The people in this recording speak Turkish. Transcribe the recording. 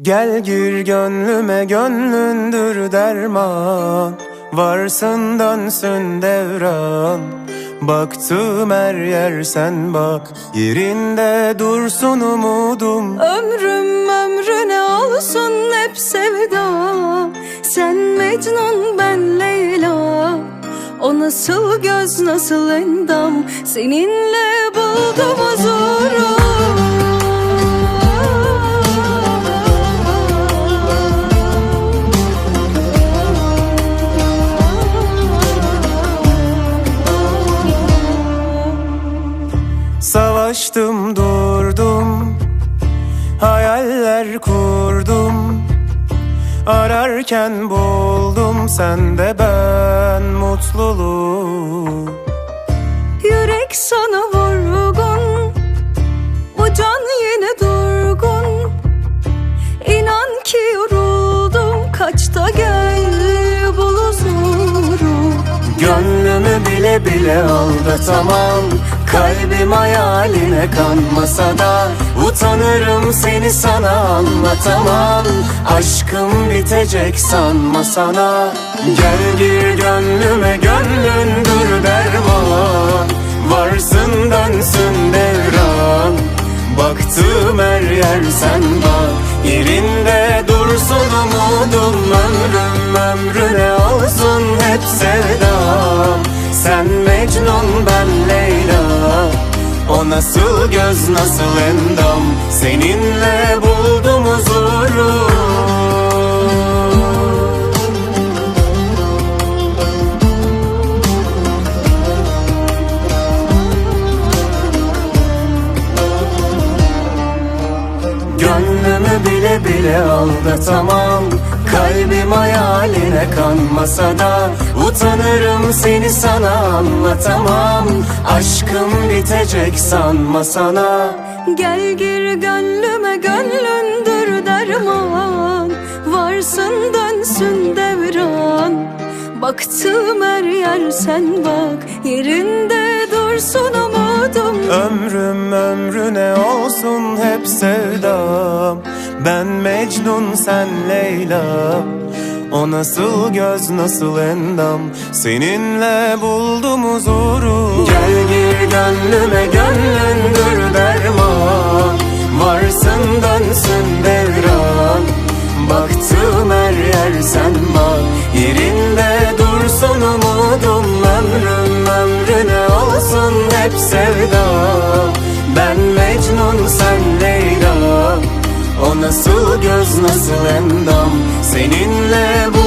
Gel gir gönlüme gönlündür derman. Varsın dönsün devran. Baktım her yer sen bak. Yerinde dursun umudum. Ömrüm ömrüne olsun hep sevda. Sen Mecnun ben Leyla. O nasıl göz nasıl endam? Seninle buldum huzuru Hayaller kurdum. Ararken buldum sende ben mutluluğu. Yürek sana vurgun Bu can yine durgun. İnan ki yoruldum Kaçta gel bul huzuru? Gönlümü bile bile aldatamam. Kalbim hayaline kanmasa da Utanırım seni sana anlatamam. Aşkım bitecek sanma sana. Gel gir gönlüme gönlündür derman. Varsın dönsün devran. Baktığım her yer sen bak Yerinde dursun umudum Ömrüm ömrüne O nasıl göz nasıl endam? Seninle buldum huzuru bile bile aldatamam. Kalbim hayaline kanmasa da Utanırım seni sana anlatamam. Aşkım bitecek sanma sana Gel gir gönlüme gönlündür derman. Varsın dönsün devran. Baktım her yer sen bak. Yerinde dursun umudum. Ömrüm Ben Mecnun sen Leyla. O nasıl göz nasıl endam? Seninle buldum huzuru. Gel gir gönlüme gönlündür derman Varsın dönsün devran. Baktığım her yer sen bak Yerinde dursun umudum Ömrüm ömrüne olsun hep sevda nasıl göz nasıl endam? Seninle bu